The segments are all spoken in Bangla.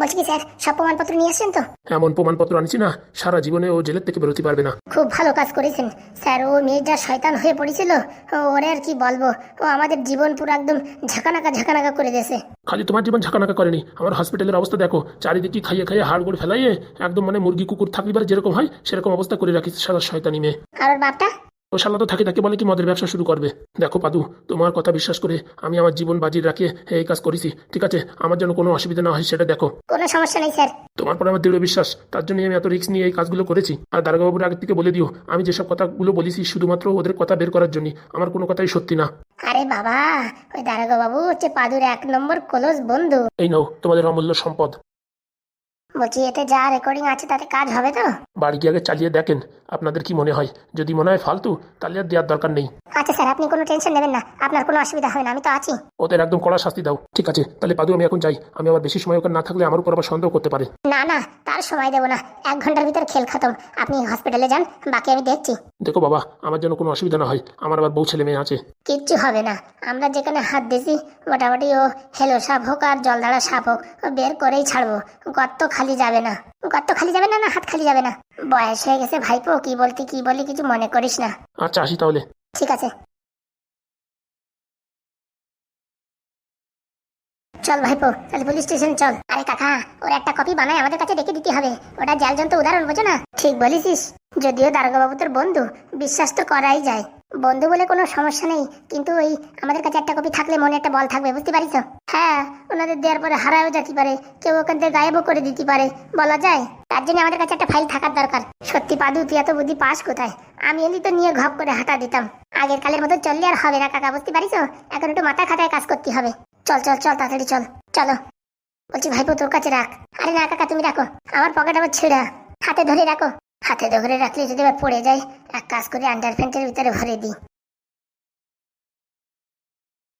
বলছি কি স্যার সব প্রমাণপত্র নিয়ে আসছেন তো? এমন প্রমাণপত্র আনছি না সারা জীবনে ও জেলের থেকে বেরোতে পারবে না। খুব ভালো কাজ করেছেন। স্যার ও মেয়ে যা শয়তান হয়ে পড়েছিল। ওরে আর কি বলব ও আমাদের জীবন পুরো একদম ঝাঁকানাকা ঝাঁকানাকা করে দিয়েছে। খালি তোমার জীবন ঝাঁকানাকা করেনি আমার হসপিটালের অবস্থা দেখো চারিদিকে খাইয়ে খাইয়ে হাড় গোড় ফেলাইয়ে একদম মানে মুরগি কুকুর থাকলিবার যেরকম হয় সেরকম অবস্থা করে রাখিস সারা শয়তানি মেয়ে। আর ওর বাপটা? ও শালা তো থাকে থাকে বলে কি মদের ব্যবসা শুরু করবে। দেখো পাদু তোমার কথা বিশ্বাস করে আমি আমার জীবন বাজি রাখিয়ে এই কাজ করেছি। ঠিক আছে আমার জন্য কোনো অসুবিধা না হয় সেটা দেখো। কোনো সমস্যা নেই স্যার। তোমার পরে আমার দৃঢ় বিশ্বাস তার জন্য আমি এত রিস্ক নিয়ে এই কাজগুলো করেছি। আর দারোগাবুর আগে থেকে বলে দিও আমি যেসব কথাগুলো বলেছি শুধুমাত্র ওদের কথা বের করার জন্য আমার কোনো কথাই সত্যি না। আরে বাবা ওই দারোগা বাবু হচ্ছে পাদুর এক নম্বর ক্লোজ বন্ধু। এই নাও তোমাদের অমূল্য সম্পদ। বলছি এতে যা রেকর্ডিং আছে তাতে কাজ হবে তো? বাড়ি গিয়ে আগে চালিয়ে দেখেন আপনাদের কি মনে হয়? যদি মনে হয় ফালতু তাহলে আর দেওয়ার দরকার নেই। আচ্ছা স্যার আপনি কোনো টেনশন নেবেন না আপনার কোনো অসুবিধা হবে না আমি তো আছি। ওদের একদম কড়া শাস্তি দাও। ঠিক আছে তাহলে পাদু আমি এখন যাই। আমি আবার বেশি সময় ওখানে না থাকলে আমার উপর আবার সন্দেহ করতে পারে। না না তার সময় দেবো না। এক ঘণ্টার ভিতরে খেল খতম। আপনি হসপিটালে যান বাকি আমি দেখছি। দেখো বাবা আমার জন্য কোনো অসুবিধা না হয়। আমার আবার বউ ছেলে মেয়ে আছে। কিচ্ছু হবে না। আমরা যেখানে হাত দিছি মোটামুটি ও হেলো সাপ হোক আর জলদাড়া সাপ হোক ও বের করেই ছাড়বো। গর্ত খালি যাবে না। গর্ত খালি যাবে না না হাত খালি যাবে না? বয়স হয়ে গেছে ভাইপো কি বলতে কি বলি কিছু মনে করিস না। আচ্ছা আসি তাহলে। ঠিক আছে। চল ভাইপো তাহলে পুলিশ স্টেশন চল। আরে কাকা, ওর একটা কপি বানায় আমাদের কাছে রেখে দিতে হবে। ওটা জালজন্ত উদাহরণ, বোঝো না? ঠিক বলেছিস। যদিও দারোগা বাবু তোর বন্ধু, বিশ্বাস তো করাই যায়। বন্ধু বলে কোনো সমস্যা নেই, কিন্তু ওই আমাদের কাছে একটা কপি থাকলে মনে একটা বল থাকবে, বুঝতে পারিস হ্যাঁ ওনাদের দেওয়ার পরে হারাও যেতে পারে, কেউ ওখান থেকে গায়েবও করে দিতে পারে, বলা যায়। তার জন্য আমাদের কাছে একটা ফাইল থাকার দরকার। সত্যি পাদু, তুই এত বুদ্ধি পাস কোথায়? আমি এলি তো নিয়ে ঘপ করে হাঁটা দিতাম। আগের কালের মতো চললে আর হবে না, কাকা, বুঝতে পারিস এখন একটু মাথা খাতায় কাজ করতে হবে। চল চল চল তাড়াতাড়ি চল। চলো। বলছি ভাইপো তোর কাছে রাখ। আরে না কাকা তুমি রাখো। আমার পকেট আবার ছেঁড়া। হাতে ধরে রাখো। হাতে ধরে রাখলে যদি আবার পড়ে যায় এক কাজ করে আন্ডার প্যান্টের ভিতরে ভরে দিই।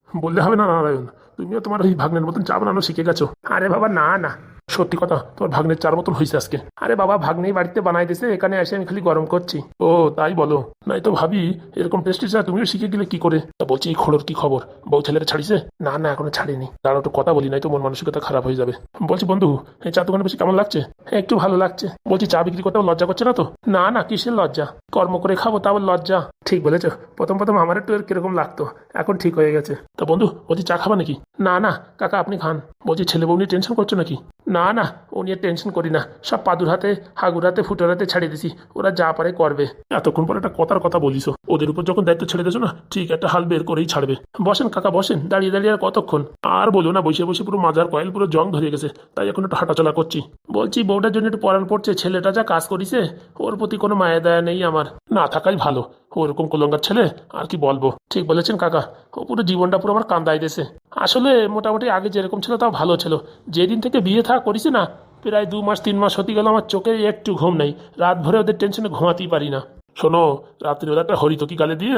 বললে হবে না নারায়ণ। তুমিও তোমার ওই ভাগ্নের মতন চা বানানো শিখে গেছো। আরে বাবা না না। সত্যি কথা তোমার ভাগ্নের চার মতন হয়েছে আজকে। আরে বাবা, ভাগ্নেই বাড়িতে বানাই দিয়েছে এখানে এসে আমি খালি গরম করছি। ও, তাই বলো। নাই তো ভাবি, এরকম টেস্টি চা তুমিও শিখে গেলে কি করে? তা বলছি, এই খোড়োর কি খবর? বউ ছেলেরা ছাড়িছে? না না, এখনও ছাড়িনি। দাঁড়াও, একটু কথা বলি, নাই তো মন মানসিকতা খারাপ হয়ে যাবে। বলছি, বন্ধু, এই চা দোকানে বেশি কেমন লাগছে? হ্যাঁ একটু ভালো লাগছে। বলছি, চা বিক্রি করতে লজ্জা করছে না তো? না না, কিসের লজ্জা? কর্ম করে খাব, তা আবার লজ্জা। ঠিক বলেছ। প্রথম প্রথম আমার একটু কীরকম লাগতো। এখন ঠিক হয়ে গেছে। তা বন্ধু, বলছি, চা খাবা নাকি? না না, কাকা, আপনি খান। বলছি, ছেলে বউ নিয়ে টেনশন করছ নাকি? না না ও নিয়ে টেনশন করি না। সব পাদুর হাতে, হাগুর হাতে, ফুটোর হাতে ছাড়িয়ে দিছি। ওরা যা পারে করবে। এতক্ষণ পরে একটা কথার কথা বলিস ওদের উপর যখন দায়িত্ব ছেড়ে দিয়েছ না, ঠিক একটা হাল বের করেই ছাড়বে। বসেন কাকা, বসেন। দাঁড়িয়ে দাঁড়িয়ে আর কতক্ষণ? আর বলো না বসে বসে পুরো মাজার কয়েল, পুরো জং ধরে গেছে। তাই এখন একটু হাঁটাচলা করছি। বলছি, বউটার জন্য একটু পরাণ পড়ছে। ছেলেটা যা কাজ করিছে, ওর প্রতি কোনো মায়া দয়া নেই আমার। না থাকাই ভালো। ওরকম কলঙ্গার ছেলে, আর কি বলব? ঠিক বলেছেন কাকা। ও পুরো জীবনটা পুরো আমার কান্দাই দিয়েছে। আসলে মোটামুটি আগে যেরকম ছিল তাও ভালো ছিল। যেদিন থেকে বিয়ে থা করিস না, প্রায় দু মাস, তিন মাস হতে গেল, আমার চোখে একটু ঘুম নেই। রাত ভরে ওদের টেনশনে ঘুমাতেই পারি না। শোনো রাত্রিবেলা একটা হরিতকি গালে দিয়ে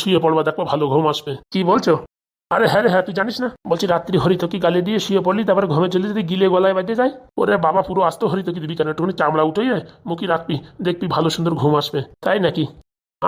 শুয়ে পড়বা দেখো ভালো ঘুম আসবে। কি বলছো? আরে হ্যাঁ রে হ্যাঁ তুই জানিস না? বলছি, রাত্রি হরিতকি গালে দিয়ে শুয়ে পড়লি, তারপরে ঘুমে চলে যদি গিলে গলায় বাজে যায়? ওরে বাবা, পুরো আসতো হরিতকি দিবি কেন? একটুখানি চামড়া উঠে মুখি রাখবি, দেখবি ভালো সুন্দর ঘুম আসবে। তাই নাকি?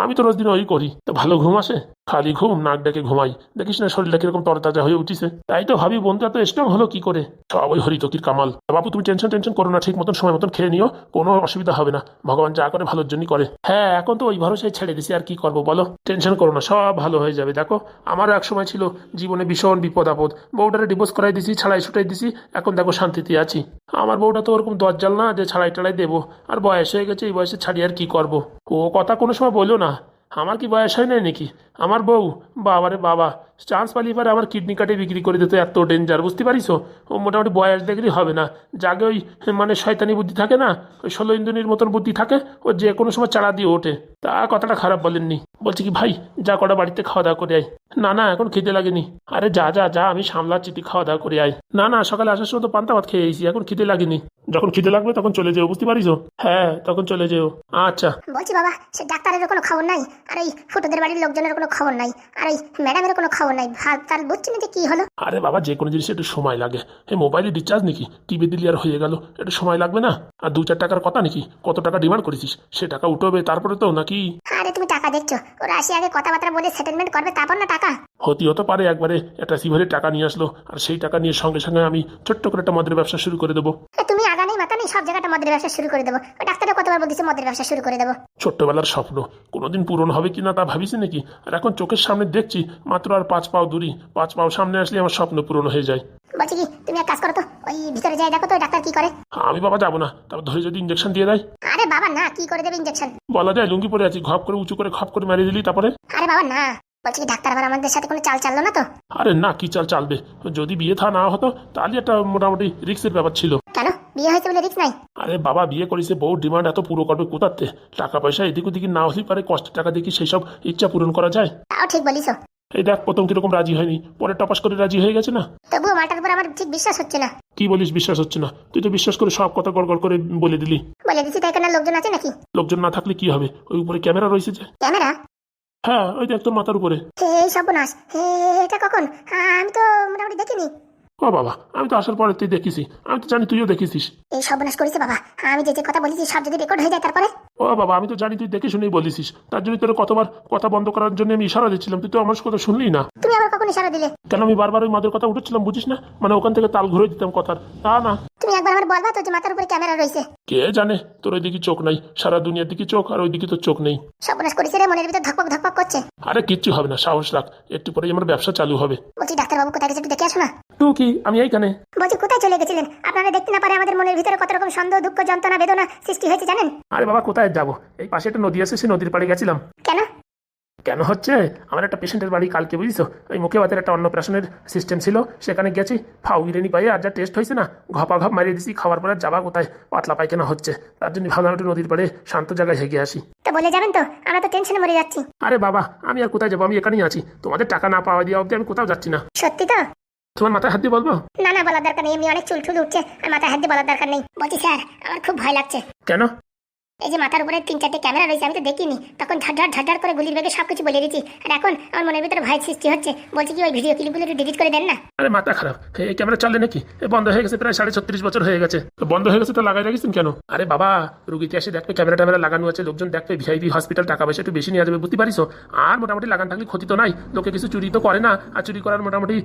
আমি তো রোজ দিন ওই করি। তো ভালো ঘুম আসে? খালি ঘুম, নাক ডেকে ঘুমাই। দেখিস না শরীরটা কীরকম তরতাজা হয়ে উঠিছে। তাই তো ভাবি বন্ধু এত স্ট্রং হলো কি করে? সব ওই হরিতকির কামাল। বাবু তুমি টেনশন টেনশন করো না, ঠিক মতন সময় মতন খেয়ে নিও। কোনো অসুবিধা হবে না। ভগবান যা করে ভালোর জন্যই করে। হ্যাঁ এখন তো ওই ভরসায় ছেড়ে দিছি, আর কি করব বলো? টেনশন করো না, সব ভালো হয়ে যাবে। দেখো, আমারও এক সময় ছিল জীবনে ভীষণ বিপদ আপদ। বউটারে ডিভোর্স করাই দিছি, ছাড়াই ছুটাই দিছি। এখন দেখো শান্তিতে আছি। আমার বউটা তো ওরকম দরজাল না যে ছাড়াই টাড়াই দেবো। আর বয়স হয়ে গেছে, এই বয়সে ছাড়ি আর কি করব? ও কথা কোনো সময় বলল না। আমার কি বয়স হয় নাই নাকি? আমার বউ। বাবারে বাবা। চান্স পালি পারে আমার কিডনি কাটে বিক্রি করে দিতে এত ডেঞ্জার বুঝতে পারিস? ও মোটামুটি বয়স দেখলেই হবে না। যাকে ওই মানে শয়তানি বুদ্ধি থাকে না? ওই ষোলো ইন্দুনির মতন বুদ্ধি থাকে, ও যে কোনো সময় চাড়া দিয়ে ওঠে। তা কথাটা খারাপ বলেননি। বলছি কি, ভাই, যা কটা বাড়িতে খাওয়া দাওয়া করে আয়। না না, এখন খেতে লাগেনি। আরে যা যা যা, আমি সামলাচ্ছি, তুই খাওয়া দাওয়া করে আয়। না না, সকালে আসার সময় তো পান্তা ভাত খেয়ে এসেছি, এখন খিদে লাগেনি। যখন খিদে লাগবে তখন চলে যেও, বুঝতে পারিস? হ্যাঁ তখন চলে যেও। আচ্ছা। বলছি বাবা, সে ডাক্তারেরও কোনো খবর নাই? আর এই ফুটোদের বাড়ির লোকজনের কোনো খবর নাই? আর এই ম্যাডামেরও কোনো খবর নাই ভাব তার বুঝছি না যে কি হলো। আরে বাবা যে কোনো জিনিসে একটু সময় লাগে। এই মোবাইলে রিচার্জ নাকি? টিভি দিলি আর হয়ে গেল। একটু সময় লাগবে না? আর দু চার টাকার কথা নাকি? কত টাকা ডিমান্ড করেছিস? সে টাকা উঠবে তারপরে তো নাকি? আরে তুমি টাকা দেখছ? ওরা আসি আগে কথাবার্তা বলে সেটেলমেন্ট করবে তারপর না টাকা? হতে হতে পারে একবারে। একটা সিভারে টাকা নিয়ে আসলো। আর সেই টাকা নিয়ে সঙ্গে সঙ্গে আমি ছোট্ট করে একটা মদের ব্যবসা শুরু করে দেবো। তুমি আগা নেই সব জায়গাটা মদের ব্যবসা শুরু করে দেবো। ওই ডাক্তারও কতবার বলতেছে মদের ব্যবসা শুরু করে দেবো। ছোট্টবেলার স্বপ্ন কোনোদিন পূরণ হবে কি না তা ভাবিস নাকি? আর এখন চোখের সামনে দেখছি মাত্র আর পাঁচ পাও দূরি পাঁচ পাও সামনে আসলে আমার স্বপ্ন পূরণ হয়ে যায়। বলছি কি তুমি এক কাজ করো তো ওই ভিতরে যাই দেখো তো ডাক্তার কি করে। আমি বাবা যাব না তারপর ধরে যদি ইঞ্জেকশন দিয়ে দেয়। আরে বাবা না কি করে দেবে ইঞ্জেকশন বলা যায় লুঙ্গি পরে আছি ঘপ করে উঁচু করে খপ করে মেরে দিলি তারপরে? আরে বাবা না বলছি কি ডাক্তার আবার আমাদের সাথে কোনো চাল চাললো না তো? আরে না কি চাল চালবে? যদি বিয়ে থা না হতো তাহলে একটা মোটামুটি রিক্সের ব্যাপার ছিল। কেন? বিয়ে হয়েছে বলে রিস্ক নাই। আরে বাবা বিয়ে করেছে বউ ডিমান্ড এত পুরো করবে কোথাতে টাকা পয়সা এদিক ওদিকে না হলেই পারে কষ্টের টাকা দেখি সেই সব ইচ্ছা পূরণ করা যায়? তাও ঠিক বলিস এই দেখ প্রথম কীরকম রাজি হয়নি পরে টপাস করে রাজি হয়ে গেছে না? তবুও মাটার উপর আমার ঠিক বিশ্বাস হচ্ছে না। কি বলিস বিশ্বাস হচ্ছে না? তুই তো বিশ্বাস করে সব কথা গড়গড় করে বলে দিলি। বলে দিছি তাই এখানে লোকজন আছে নাকি? লোকজন না থাকলে কি হবে? ওই উপরে ক্যামেরা রয়েছে যে। ক্যামেরা? হ্যাঁ ওই দেখ তোর মাথার উপরে। হে সর্বনাশ। হে এটা কখন? হ্যাঁ, আমি তো মোটামুটি দেখিনি। ও বাবা আমি তো আসার পরে তুই দেখিস। আমি তো জানি তুইও দেখিস এই সর্বনাশ করেছে বাবা। আমি যে যে কথা বলেছি সব যদি রেকর্ড হয়ে যায় তারপরে? ও বাবা আমি তো জানি তুই দেখে শুনেই বলিস তার জন্য তোর কতবার কথা বন্ধ করার জন্য আমি ইশারা দিচ্ছিলাম। তুই তো আমার কথা শুনলি না। তুমি আবার কখন ইশারা দিলে? কেন আমি বারবার ওই মাদের কথা উঠেছিলাম বুঝিস না? মানে ওখান থেকে তাল ঘুরে দিতাম কথার। তা না। তুমি একবার আমার বলবা তো যে মাথার উপরে ক্যামেরা রয়েছে। কে জানে? তোর ওইদিকে চোখ নাই। সারা দুনিয়ার দিকে চোখ আর ওইদিকে তোর চোখ নেই। সর্বনাশ করেছে রে মনের ভিতর ধকপক ধকপক করছে। আরে কিচ্ছু হবে না সাহস রাখ। একটু পরেই আমার ব্যবসা চালু হবে। বলছি ডাক্তারবাবু কোথায় গেছে একটু দেখে আসো না। তুই কি? আমি এইখানে। বলছি কোথায় চলে গেছিলেন? আপনারা দেখতে না পারে আমাদের মনের ভিতরে কত রকম সন্দেহ দুঃখ যন্ত্রণা বেদনা সৃষ্টি হয়েছে জানেন? আরে বাবা কোথায় যাব? এই পাশে একটা নদী আছে সেই নদীর পাড়ে গেছিলাম। কেন? কেন হচ্ছে? আমার একটা পেশেন্টের বাড়ি কালকে বুঝিস ওই মুখে বাতের একটা অন্নপ্রাশনের সিস্টেম ছিল সেখানে গেছি। ফাউ গিরেনি পাইয়ে আর যা টেস্ট হয়েছে না ঘপা ঘপ মারিয়ে দিছি খাওয়ার পরে যাবা কোথায়? পাতলা পায়খানা হচ্ছে। তার জন্য ভাবলাম একটু নদীর পাড়ে শান্ত জায়গায় হেগে আসি। তো বলে যাবেন তো আমরা তো টেনশনে মরে যাচ্ছি। আরে বাবা আমি আর কোথায় যাব? আমি এখানেই আছি। তোমাদের টাকা না পাওয়া দিয়ে অবধি আমি কোথাও যাচ্ছি না। সত্যি তো? তোমার মাথায় হাত দিয়ে বলব? না না বলার দরকার নেই। এমনি অনেক চুল ঠুল উঠছে আর মাথায় হাত দিয়ে বলার দরকার নেই। বলছি স্যার আমার খুব ভয় লাগছে। কেন? এই যে মাথার উপরে তিন চারটে ক্যামেরা রয়েছে আমি তো দেখিনি। তখন ঝাড় ঝাড় করে গুলির বেগে সবকিছু বলে দিচ্ছি আর এখন আমার মনের ভিতরে ভয় সৃষ্টি হচ্ছে। বলছি কি ওই ভিডিও ক্লিপগুলো একটু ডিলিট করে দেন না? আরে মাথা খারাপ। এই ক্যামেরা চলে নাকি? এ বন্ধ হয়ে গেছে প্রায় সাড়ে ছত্রিশ বছর হয়ে গেছে। তো বন্ধ হয়ে গেছে তো লাগাই রাখিস কেন? আরে বাবা রুগীতে এসে দেখবে ক্যামেরা ট্যামেরা লাগানো আছে লোকজন দেখবে ভিআইপি হসপিটাল টাকা পয়সা একটু বেশি নিয়ে যাবে বুঝতে পারিস আর মোটামুটি লাগান থাকলে ক্ষতি তো নাই। লোকে কিছু চুরি তো করে না। আর চুরি করার মোটামুটি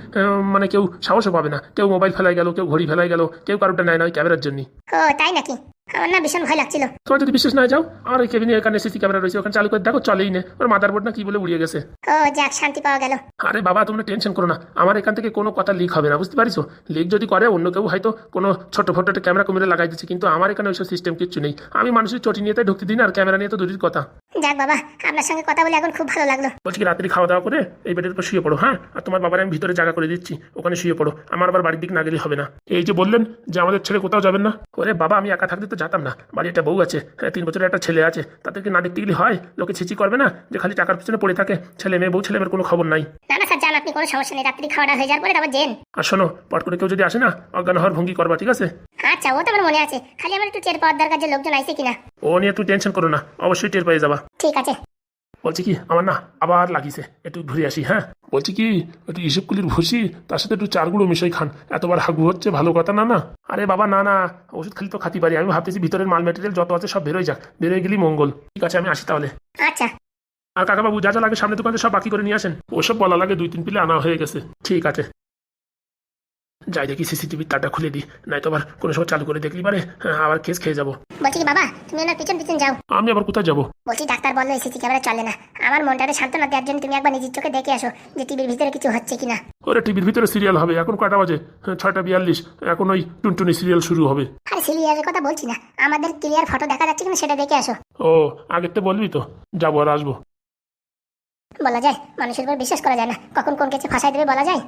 মানে কেউ সাহসও পাবে না। কেউ মোবাইল ফেলাই গেল কেউ ঘড়ি ফেলাই গেল কেউ কারোটা নেয় না ওই ক্যামেরার জন্য ও তাই নাকি? আমার না ভীষণ ভয় লাগছিল। তোমার যদি বিশ্বাস না যাও। আমার ওই কেবিনে এখানে সিসি ক্যামেরা রয়েছে ওখানে চালু করে দেখো চলেই নে। ওর মাদার বোর্ড না কি বলে উড়িয়ে গেছে। ও যাক শান্তি পাওয়া গেল। আরে বাবা তোমরা টেনশন করো না। আমার এখান থেকে কোনো কথা লিক হবে না বুঝতে পারিছো? লিক যদি করে অন্য কেউ হয়তো কোনো ছোট ফটো একটা ক্যামেরা কমিয়ে লাগাই দিচ্ছে কিন্তু আমার এখানে ওইসব সিস্টেম কিচ্ছু নেই। আমি মানুষের চটি নিয়ে তাই ঢুকতে দিই না আর ক্যামেরা নিয়ে তো দূরের কথা। যাক বাবা আপনার সঙ্গে কথা বলে এখন খুব ভালো লাগল। বলছি কি রাত্রি খাওয়া দাওয়া করে এই বেডের উপর শুয়ে পড়ো হ্যাঁ? আর তোমার বাবার আমি ভিতরে জায়গা করে দিচ্ছি ওখানে শুয়ে পড়ো। আমার আবার বাড়ির দিক না গেলে হবে না। এই যে বললেন যে আমাদের ছেলে কোথাও যাবেন না। ওরে বাবা আমি একা থাকতে তো যেতাম না। বাড়ি একটা বউ আছে হ্যাঁ তিন বছরের একটা ছেলে আছে। তাদেরকে না দেখতে গেলে হয়? লোকে ছিচি করবে না যে খালি টাকার পিছনে পড়ে থাকে? ছেলে মেয়ে বউ ছেলে মেয়ের কোনো খবর নাই। না না স্যার যান আপনি কোনো সমস্যা নেই। রাত্রি খাওয়া হয়ে যাওয়ার পরে তারপর জেন আর শোনো পট করে কেউ যদি আসে না অজ্ঞান হওয়ার ভঙ্গি করবা ঠিক আছে? আচ্ছা ও তো আমার মনে আছে। খালি আমার একটু টের পাওয়ার দরকার যে লোকজন আইছে কিনা। ও নিয়ে তুই টেনশন করো না অবশ্যই টের পেয়ে যাবা। ঠিক আছে। বলছি কি আমার না আবার লাগিছে একটু ঘুরে আসি হ্যাঁ? বলছি কি একটু ইসবকুলির ভুসি তার সাথে একটু চারগুলো মিশাই খান এতবার হাগু হচ্ছে ভালো কথা না না? আরে বাবা না না ওষুধ খালি তো খাতি পারি আমি ভাবতেছি ভিতরের মাল মেটেরিয়াল যত আছে সব বেরোয় যাক বেরোয় গেলি মঙ্গল। ঠিক আছে আমি আসি তাহলে। আচ্ছা। আর কাকাবাবু যা যা লাগে সামনে দোকানে সব বাকি করে নিয়ে আসেন। ওসব বলা লাগে দুই তিন পিলে আনা হয়ে গেছে। ঠিক আছে। যাই দেখি সিসিটিভির তারটা খুলে দিই। নাই তো আবার কোনো সময় চালু করে দেখলি পারে হ্যাঁ, আবার কেস খেয়ে যাব। বলছি কি বাবা তুমি ওনার পিছন পিছন যাও। আমি আবার কোথায় যাব? বলছি ডাক্তার বলল এই সিসি ক্যামেরা চলে না। আমার মনটাকে সান্ত্বনা দেওয়ার জন্য তুমি একবার নিজের চোখে দেখে আসো যে টিভির ভিতরে কিছু হচ্ছে কিনা। ওরে টিভির ভিতরে সিরিয়াল হবে। এখন কয়টা বাজে? হ্যাঁ, ছয়টা বিয়াল্লিশ। এখন ওই টুনটুনি সিরিয়াল শুরু হবে। আরে সিরিয়ালের কথা বলছি না। আমাদের ক্লিয়ার ফটো দেখা যাচ্ছে কিনা সেটা দেখে আসো। ও আগের তো বলবি তো। যাব আর আসব। বলা যায় মানুষের উপর বিশ্বাস করা যায় না। কখন কোন কিছু ফাঁসাই দেবে বলা যায়?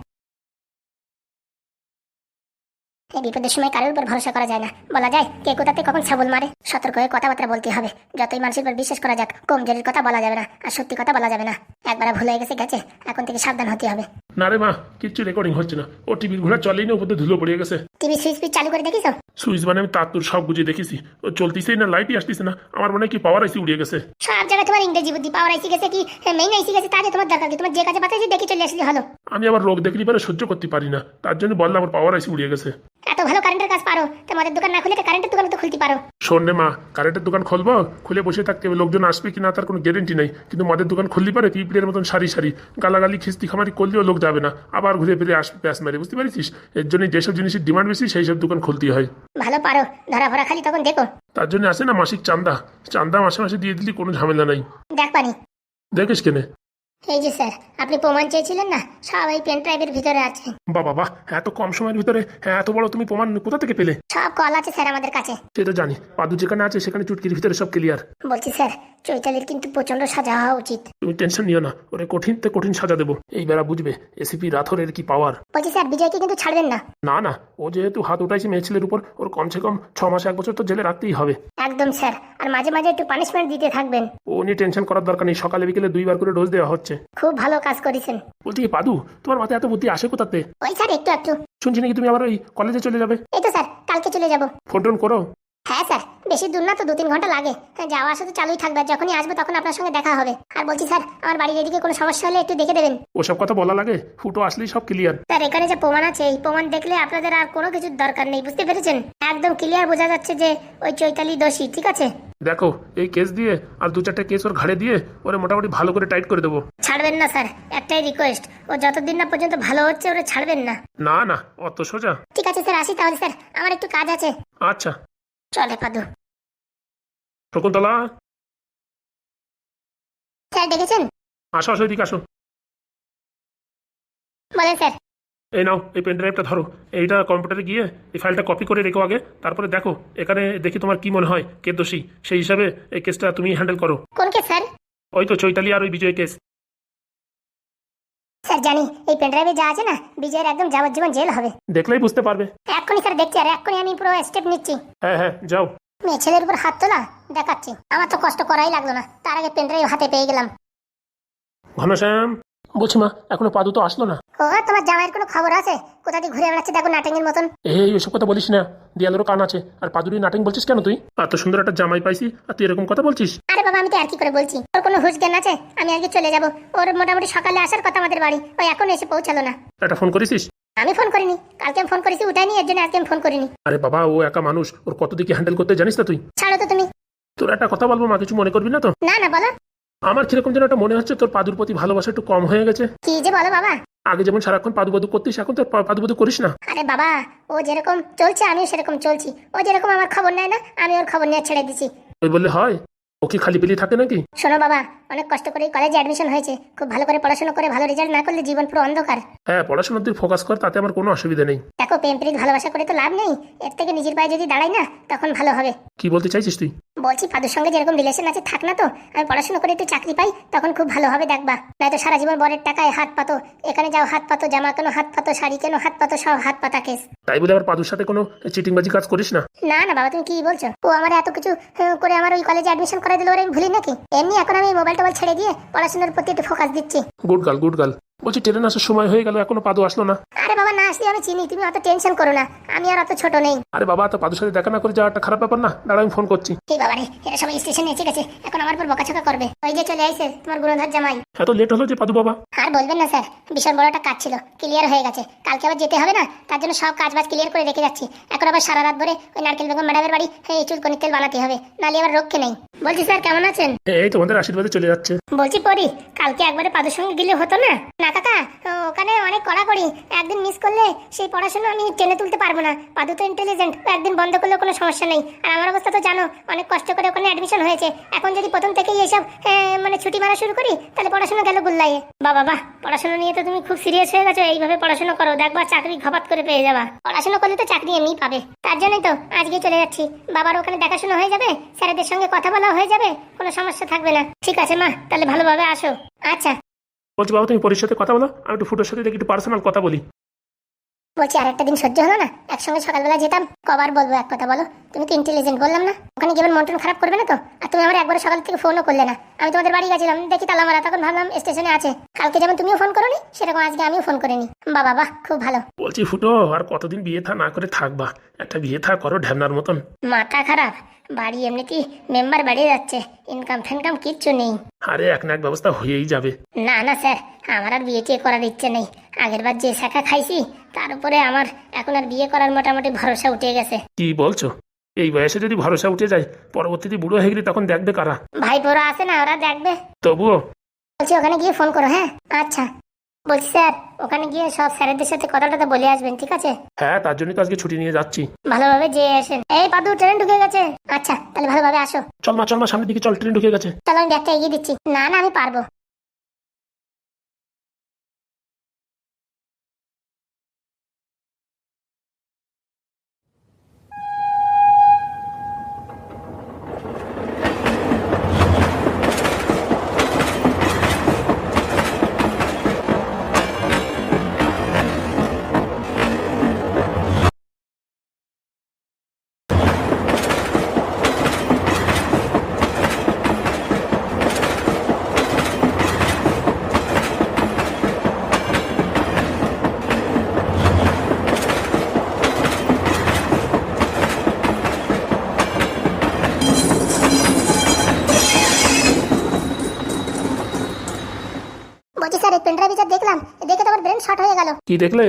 এই বিপদের সময় কারোর উপর ভরসা করা যায় না। বলা যায় কে কোথাতে কখন ছাবল মারে সতর্ক হয়ে কথাবার্তা বলতে হবে। যতই মানুষের উপর বিশ্বাস করা যাক কমজোরির কথা বলা যাবে না আর সত্যি কথা বলা যাবে না। একবার ভুল হয়ে গেছে গেছে এখন থেকে সাবধান হতে হবে। না রে মা কিচ্ছু রেকর্ডিং হচ্ছে না। ও টিভির ঘোড়া চলেই না উপর ধুলো পড়ে গেছে। টিভি সুইচ পিচ চালু করে দেখিস সুইচ মানে আমি তার সব বুঝে দেখেছি ও চলতিছেই না লাইটই আসতেছে না। আমার মনে হয় কি পাওয়ার আইসি উড়িয়ে গেছে। সব জায়গায় তোমার ইংরেজি বুদ্ধি পাওয়ার আইসি গেছে কি? মেইন আইসি গেছে তাহলে তোমার দরকার কি? তোমার যে কাজে পাঠাইছি দেখে চলে আসলে হলো আমি আবার রোগ দেখলি পরে সহ্য করতে পারি না। তার জন্য বললাম আমার পাওয়ার আইসি উড়িয়ে গেছে। এত ভালো কারেন্টের কাজ পারো তা মদের দোকান না খুলে একটা কারেন্টের দোকান তো খুলতে পারো। শোন রে মা কারেন্টের দোকান খুলবো? খুলে বসে থাকতে হবে লোকজন আসবে কি না তার কোনো গ্যারেন্টি নেই। কিন্তু মদের দোকান খুললি পারে পিঁপড়ের মতন সারি সারি। গালাগালি খিস্তি খামারি করলেও লোক যাবে না। আবার ঘুরে ফিরে আসবে প্যাস মারে বুঝতে পারছিস? এর জন্য যেসব জিনিসের ডিমান্ড বেশি সেই সব দোকান খুলতে হয়। ভালো পারো ধরা ভরা খালি তখন দেখো। তার জন্য আসে না মাসিক চান্দা চান্দা মাসে মাসে দিয়ে দিলি কোনো ঝামেলা নাই। দেখ পানি। দেখিস কেনে? এই যে স্যার আপনি প্রমাণ চেয়েছিলেন না? সবাই পেন ড্রাইভের ভিতরে আছে। বাবা বাহ এত কম সময়ের ভিতরে হ্যাঁ এত বড় তুমি প্রমাণ কোথা থেকে পেলে? সব কল আছে স্যার আমাদের কাছে। সে তো জানি পাদু যেখানে আছে সেখানে চুটকির ভিতরে সব ক্লিয়ার বলছি স্যার চৈতালির কিন্তু প্রচণ্ড সাজা হওয়া উচিত। তুমি টেনশন নিও না ওরে কঠিন তে কঠিন সাজা দেবো। এই বেড়া বুঝবে এসিপি রাথরের কি পাওয়ার বলছি স্যার বিজয়কে কিন্তু ছাড়বেন না। না না ও যেহেতু হাত উঠাইছে মেয়ে ছেলের উপর ওর কমসে কম ছ মাস এক বছর তো জেলে রাখতেই হবে। একদম স্যার। আর মাঝে মাঝে একটু পানিশমেন্ট দিতে থাকবেন। ও নিয়ে টেনশন করার দরকার নেই। সকালে বিকেলে দুইবার করে ডোজ দেওয়া হচ্ছে। খুব ভালো কাজ করেছেন। বলছি কি পাদু তোমার মাথায় এত বুদ্ধি আসে কোথাতে? ওই স্যার একটু একটু। শুনছি নাকি তুমি আবার ওই কলেজে চলে যাবে? এই তো স্যার কালকে চলে যাব। ফোন টোন করো। হ্যাঁ স্যার বেশি দূর না তো দু তিন ঘণ্টা লাগে। হ্যাঁ, যাওয়া আসা তো চালুই থাকবে যখনই আসবে তখন আপনার সঙ্গে দেখা হবে। আর বলছি স্যার আমার বাড়ির এদিকে কোনো সমস্যা হলে একটু দেখে দেবেন। ওসব কথা বলা লাগে ফুটো আসলেই সব ক্লিয়ার স্যার এখানে যে প্রমাণ আছে এই প্রমাণ দেখলে আপনাদের আর কোনো কিছুর দরকার নেই বুঝতে পেরেছেন? একদম ক্লিয়ার বোঝা যাচ্ছে যে ওই চৈতালি দোষী ঠিক আছে? দেখো এই কেস দিয়ে আর দু চারটা কেস ওর ঘাড়ে দিয়ে ওরে মোটামুটি ভালো করে টাইট করে দেবো। ছাড়বেন না স্যার একটাই রিকোয়েস্ট ও যতদিন না পর্যন্ত ভালো হচ্ছে ওরা ছাড়বেন না। না না অত সোজা। ঠিক আছে স্যার আসি তাহলে স্যার আমার একটু কাজ আছে। আচ্ছা। চলে পাদু। শকুন্তলা? স্যার দেখেছেন আসো আসো এদিকে আসো। বলেন স্যার। এই নাও এই পেন ড্রাইভটা ধরো। এইটা কম্পিউটারে গিয়ে এই ফাইলটা কপি করে রেখো আগে তারপরে দেখো এখানে দেখি তোমার কি মনে হয় কে দোষী। সেই হিসাবে এই কেসটা তুমি হ্যান্ডেল করো। কোন কে স্যার? ওই তো চৈতালি আর ওই বিজয় কেস। স্যার জানি। এই পেনড্রাইভে যা আছে না বিজয়ের একদম যাবজ্জীবন জেল হবে। দেখলেই বুঝতে পারবে। এখনই স্যার দেখছি আর এখনই আমি পুরো স্টেপ নিচ্ছি। হ্যাঁ হ্যাঁ যাও। মেয়ে ছেলের উপর হাত তোলা দেখাচ্ছি। আমার তো কষ্ট করাই লাগল না। তার আগে পেনড্রাইভ হাতে পেয়ে গেলাম। ঘনশ্যাম বলছি মা এখনও পাদু তো আসলো না। ও তোমার জামাইয়ের কোনো খবর আছে? কোথা দিয়ে ঘুরে বেড়াচ্ছে দেখো নাটেঙ্গের মতন। এই ওইসব কথা বলিস না। দিয়ালেরও কান আছে। আর পাদুরি নাটিং বলছিস কেন তুই? এত সুন্দর একটা জামাই পাইছি আর তুই এরকম কথা বলছিস? আরে বাবা আমি তো আর কি করে বলছি? ওর কোনো হুশ জ্ঞান আছে? আমি আজকে চলে যাব। ওর মোটামুটি সকালে আসার কথা আমাদের বাড়ি। ওই এখন এসে পৌঁছালো না। একটা ফোন করেছিস? আমি ফোন করিনি। কালকে আমি ফোন করেছি উঠাইনি এর জন্য আজকে আমি ফোন করিনি। আরে বাবা ও একা মানুষ। ওর কত দিকে হ্যান্ডেল করতে জানিস না তুই? ছাড়ো তো তুমি। তোর একটা কথা বলব মা কিছু মনে করবি না তো? না না বলো। আমার কীরকম যেন একটা মনে হচ্ছে তোর পাদুর প্রতি ভালোবাসা একটু কম হয়ে গেছে। কি যে বলো বাবা। আগে যেমন সারাক্ষণ পাদু পাদু করতিস এখন তোর পা- পাদু পাদু করিস না। আরে বাবা ও যেরকম চলছে আমিও সেরকম চলছি। ও যেরকম আমার খবর নেয় না আমি ওর খবর নিয়ে ছেড়ে দিছি। ওই বললে হয়? ও কি খালি পেলি থাকে নাকি? শোনো বাবা অনেক কষ্ট করে কলেজে অ্যাডমিশন হয়েছে। খুব ভালো করে পড়াশোনা করে ভালো রেজাল্ট না করলে জীবন পুরো অন্ধকার। হ্যাঁ পড়াশোনার দিকে ফোকাস কর তাতে আমার কোনো অসুবিধা নেই। দেখো প্রেম প্রীত ভালোবাসা করে তো লাভ নেই। এর থেকে নিজের পায়ে যদি দাঁড়াই না তখন ভালো হবে। কি বলতে চাইছিস তুই? বলছি পাদুর সঙ্গে যেরকম রিলেশন আছে থাক না তো। আমি পড়াশোনা করে একটু চাকরি পাই তখন খুব ভালো হবে দেখবা। নয়তো সারা জীবন বরের টাকায় হাত পাতো। এখানে যাও হাত পাতো জামা কেন হাত পাতো শাড়ি কেন হাত পাতো সব হাত পাতা কেস তাই বলে আবার পাদুর সাথে কোনো চিটিংবাজি কাজ করিস না? না না বাবা তুমি কি বলছো? ও আমার এত কিছু আহ, করে আমার ওই কলেজে অ্যাডমিশন করে দিল ওরা আমি ভুলি নাকি? এমনি এখন আমি মোবাইল ছেড়ে দিয়ে পড়াশোনার প্রতি একটু ফোকাস দিচ্ছি। গুড গার্ল গুড গার্ল বলছি ট্রেন আসার সময় হয়ে গেল এখনও পাদু আসলো না। আরে বাবা না আসলে আমি চিনি তুমি অত টেনশন করো না। আমি আর অত ছোট নেই। আরে বাবা তো পাদুর সাথে দেখা না করে যাওয়াটা খারাপ ব্যাপার না? দাঁড়া আমি ফোন করছি। এই বাবা রে এরা সবাই স্টেশনে এসে গেছে এখন আমার উপর বকাছকা করবে। ওই যে চলে আইছে তোমার গুণধর জামাই। এত লেট হলো যে পাদু বাবা। আর বলবেন না স্যার বিশাল বড় একটা কাজ ছিল। ক্লিয়ার হয়ে গেছে। কালকে আবার যেতে হবে না? তার জন্য সব কাজ বাজ ক্লিয়ার করে রেখে যাচ্ছি। এখন আবার সারা রাত ধরে ওই নারকেল বেগম ম্যাডামের বাড়ি এই চুলকনির তেল বানাতে হবে। নালে আবার রক্ষে নেই। বলছি স্যার কেমন আছেন? এই তোমাদের আশীর্বাদে চলে যাচ্ছে। বলছি পরি কালকে একবারে পাদুর সঙ্গে গেলে হতো না? না কাকা, ওখানে অনেক কড়াকড়ি। একদিন মিস করলে সেই পড়াশোনা আমি টেনে তুলতে পারব না। পাদু তো ইন্টেলিজেন্ট একদিন বন্ধ করলে কোনো সমস্যা নেই। আর আমার অবস্থা তো জানো, অনেক কষ্ট করে ওখানে অ্যাডমিশন হয়েছে। এখন যদি প্রথম থেকেই এসব মানে ছুটি মারা শুরু করি, তাহলে পড়াশোনা গেল গুল্লাইয়ে। বাবা বাহ পড়াশোনা নিয়ে তো তুমি খুব সিরিয়াস হয়ে গেছো। এইভাবে পড়াশোনা করো, দেখবা চাকরি ঘপাত করে পেয়ে যাবা। পড়াশোনা করলে তো চাকরি এমনি পাবে। তার জন্যই তো আজকে চলে যাচ্ছি। বাবার ওখানে দেখাশোনা হয়ে যাবে? স্যারেদের সঙ্গে কথা বলা হয়ে যাবে? কোনো সমস্যা থাকবে না। ঠিক আছে মা, তাহলে ভালোভাবে আসো। আচ্ছা বলছি বাবা তুমি পরির সাথে কথা বলো আমি একটু ফুটোর সাথে দেখি একটু পার্সোনাল কথা বলি। বলছি আর একটা দিন সহ্য হলো না একসঙ্গে সকালবেলা যেতাম কবার বলব এক কথা বলো তুমি তো ইন্টেলিজেন্ট বললাম না ওখানে গিয়ে মন খারাপ করবে না তো? আর তুমি আমার একবার সকাল থেকে ফোনও করলে না আমি তোমাদের বাড়ি গেছিলাম দেখি তালা মারা তখন ভাবলাম স্টেশনে আছে কালকে যেমন তুমিও ফোন করোনি সেরকম আজকে আমিও ফোন করিনি। বাবা বাহ খুব ভালো। বলছি ফুটো আর কতদিন বিয়ে থা না করে থাকবা একটা বিয়ে থা করো ঢ্যামনার মতন। মাথা খারাপ। বাড়ি এমনিতেই মেম্বার বেড়ে যাচ্ছে। ইনকাম ফিনকাম কিচ্ছু নেই। আরে এক না এক ব্যবস্থা হয়েই যাবে। না না স্যার আমার আর বিয়ে টিয়ে করার ইচ্ছে নেই। আগের বার যে শাখা খাইছি তার উপরে আমার এখন আর বিয়ে করার মোটামুটি ভরসা উঠে গেছে। কি বলছো? এই বয়সে যদি ভরসা উঠে যায় পরবর্তীতে বুড়ো হয়ে গেলে তখন দেখবে কারা? ভাই বড় আছে না ওরা দেখবে। তবুও। বলছি ওখানে গিয়ে ফোন করো হ্যাঁ? আচ্ছা। বলছি স্যার ওখানে গিয়ে সব স্যারেদের সাথে কথাটা বলে আসবেন ঠিক আছে? হ্যাঁ তার জন্যই তো আজকে ছুটি নিয়ে যাচ্ছি। ভালোভাবে যেয়ে আসেন। এই পাদু ট্রেন ঢুকে গেছে। আচ্ছা তাহলে ভালোভাবে আসো। চল মা চল মা সামনের দিকে চল ট্রেন ঢুকে গেছে। চলো আমি ব্যাগটা এগিয়ে দিচ্ছি। না না আমি পারব। পেনড্রাইভে যা দেখলাম দেখে তো আমার ব্রেন শর্ট হয়ে গেল। কি দেখলে?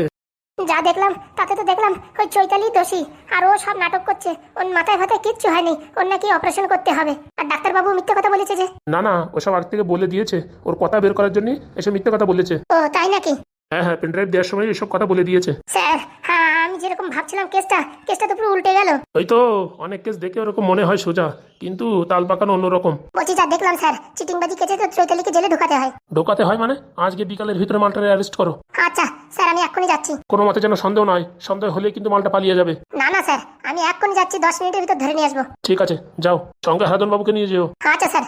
যা দেখলাম তাতে তো দেখলাম ওই চৈতালি দোষী আর ও সব নাটক করছে। ওর মাথায় ফাতায় কিচ্ছু হয়নি ওর নাকি অপারেশন করতে হবে। আর ডাক্তারবাবু মিথ্যে কথা বলেছে যে? না না ওসব আগ থেকে বলে দিয়েছে। ওর কথা বের করার জন্য এসব মিথ্যে কথা বলেছে। ও তাই নাকি? হ্যাঁ হ্যাঁ পেনড্রাইভ দেওয়ার সময় এসব কথা বলে দিয়েছে। স্যার হ্যাঁ যেরকম ভাবছিলাম কেসটা কেসটা তো পুরো উল্টে গেল। ওই তো অনেক কেস দেখে ওরকম মনে হয় সোজা কিন্তু তাল পাকানো অন্যরকম। বলছি যা দেখলাম স্যার চিটিংবাজি কেসে তো চৈতালিকে জেলে ঢোকাতে হয়। ঢোকাতে হয় মানে? আজকে বিকালের ভিতরে মালটারে অ্যারেস্ট করো। আচ্ছা স্যার আমি এক্ষুনি যাচ্ছি। কোনো মতে যেন সন্দেহ নয় সন্দেহ হলে কিন্তু মালটা পালিয়ে যাবে। না না স্যার আমি এক্ষুনি যাচ্ছি দশ মিনিটের ভিতর ধরে নিয়ে আসব। ঠিক আছে যাও সঙ্গে হারাদন বাবুকে নিয়ে যেও। আচ্ছা স্যার।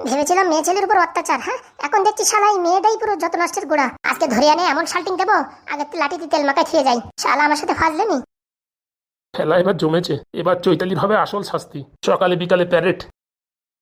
ভেবেছিলাম মেয়ে ছেলের উপর অত্যাচার হ্যাঁ? এখন দেখছি শালাই মেয়েটাই পুরো যত নষ্টের গোড়া। আজকে ধরে আনে এমন শালটিং দেবো, আগে লাঠিতে তেল মাখায় খেয়ে যাই। শালা আমার সাথে ফাজলেনি খেলা এবার জমেছে। এবার চৈতালির হবে আসল শাস্তি। সকালে বিকালে প্যারেড।